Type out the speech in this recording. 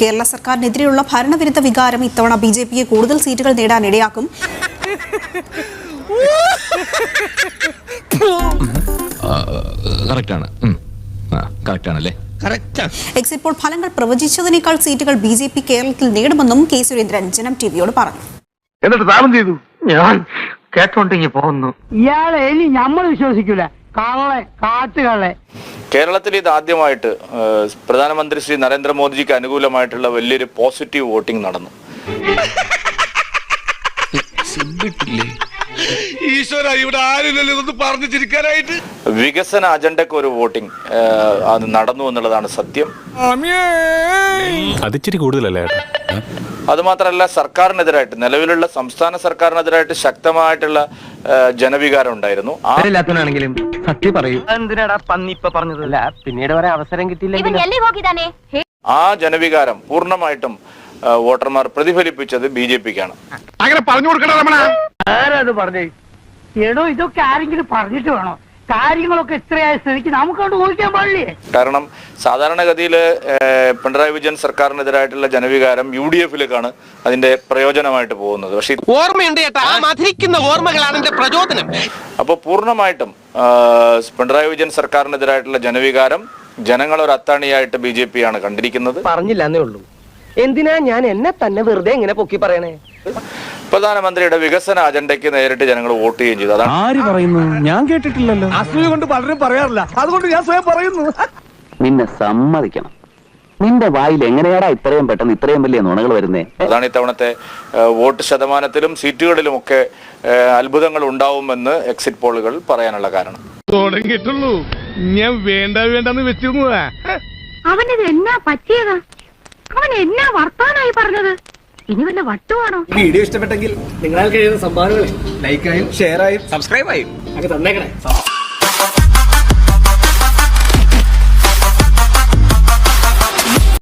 കേരള സർക്കാരിനെതിരെയുള്ള ഭരണവിരുദ്ധ വികാരം ഇത്തവണ ബി ജെ പിയെ കൂടുതൽ സീറ്റുകൾ നേടാൻ ഇടയാക്കും. എക്സിറ്റ് പോൾ ഫലങ്ങൾ പ്രവചിച്ചതിനേക്കാൾ സീറ്റുകൾ ബി ജെ പി കേരളത്തിൽ നേടുമെന്നും കെ സുരേന്ദ്രൻ ജനം ടിവിയോട് പറഞ്ഞു. എന്നിട്ട് താളം ചെയ്തു? ഞാൻ കേട്ടോണ്ടിങ്ങി പോകുന്നു. ഇയാളെ ഇനി നമ്മൾ വിശ്വസിക്കൂല. കള്ളെ കാട്ടുകള്ളെ കേരളത്തിൽ ഇത് ആദ്യമായിട്ട് പ്രധാനമന്ത്രി ശ്രീ നരേന്ദ്രമോദിജിക്ക് അനുകൂലമായിട്ടുള്ള വലിയൊരു പോസിറ്റീവ് വോട്ടിംഗ് നടന്നു. ഈശ്വര ഇവിടെ ആരും ഇതൊന്ന് പറഞ്ഞു ചിരിക്കാനായിട്ട് വികസന അജണ്ടക്ക് ഒരു വോട്ടിംഗ് അത് നടന്നു എന്നുള്ളതാണ് സത്യം. അതിച്ചിരി കൂടുതലല്ലേ? അതുമാത്രമല്ല സർക്കാരിനെതിരായിട്ട് നിലവിലുള്ള സംസ്ഥാന സർക്കാരിനെതിരായിട്ട് ശക്തമായിട്ടുള്ള ജനവികാരം ഉണ്ടായിരുന്നു. സത്യം എന്തിനാടാ പന്നി ആ ജനവികാരം പൂർണമായിട്ടും വോട്ടർമാർ പ്രതിഫലിപ്പിച്ചത് ബി ജെ പിക്കാണ്. അങ്ങനെ പറഞ്ഞു കൊടുക്കണ അത് എടോ ഇതൊക്കെ ആരെങ്കിലും പറഞ്ഞിട്ട് വേണോ? കാര്യങ്ങളൊക്കെ ഇത്രയായ സ്ഥിതിക്ക് നമുക്കോട്ട് ഊഹിക്കാൻ പാടില്ലേ? കാരണം സാധാരണഗതിയിൽ പിണറായി വിജയൻ സർക്കാരിനെതിരായിട്ടുള്ള ജനവികാരം യു ഡി എഫിലേക്കാണ് അതിന്റെ പ്രയോജനമായിട്ട് പോകുന്നത്. പക്ഷേ ഓർമ്മയുണ്ട് ചേട്ടാ ആ മധുരിക്കുന്ന ഓർമ്മകളാണ് എന്റെ പ്രചോദനം. അപ്പോൾ പൂർണമായിട്ടും പിണറായി വിജയൻ സർക്കാരിനെതിരായിട്ടുള്ള ജനവികാരം ജനങ്ങൾ ഒരു അത്താണിയായിട്ട് ബി ജെ പി ആണ് കണ്ടിരിക്കുന്നത്. പറഞ്ഞില്ല എന്നേ ഉള്ളൂ. എന്തിനാ ഞാൻ എന്നെ തന്നെ വെറുതെ ഇങ്ങനെ പൊക്കി പറയണേ? പ്രധാനമന്ത്രിയുടെ വികസന അജണ്ടയ്ക്ക് നേരിട്ട് ജനങ്ങൾ വോട്ട് ചെയ്യുകയും ചെയ്തു. അതാണ് ആര് പറയുന്നു? ഞാൻ കേട്ടിട്ടില്ലല്ലോ. അസൂയ കൊണ്ട് പലരും പറയാറില്ല. അതുകൊണ്ട് ഞാൻ സ്വയം പറയുന്നു. നിന്നെ സമ്മതിക്കണം. നിന്റെ വായിൽ എങ്ങനെയാടാ ഇത്രയും പെട്ടെന്ന് ഇത്രയും വലിയ നുണകൾ വരുന്നേ? അതാണ് ഇത്തവണത്തെ വോട്ട് ശതമാനത്തിലും സീറ്റുകളിലും ഒക്കെ അത്ഭുതങ്ങൾ ഉണ്ടാവുമെന്ന് എക്സിറ്റ് പോളുകൾ പറയാനുള്ള കാരണം. തുടങ്ങിയിട്ടുള്ളൂ. ഞാൻ വേണ്ട വേണ്ടെന്ന് വെച്ചിരുന്നതാ. അവനിത് എന്നാ പറ്റിയതാ? അവൻ എന്നാ വർത്താനായി പറഞ്ഞത്? ഇനി വല്ല വട്ടുവാണോ? വീഡിയോ ഇഷ്ടപ്പെട്ടെങ്കിൽ നിങ്ങളാൽ കഴിയുന്ന സംഭാവനകളെ ലൈക്കായും ഷെയറായും സബ്സ്ക്രൈബായും ഒക്കെ തന്നേക്കണേ.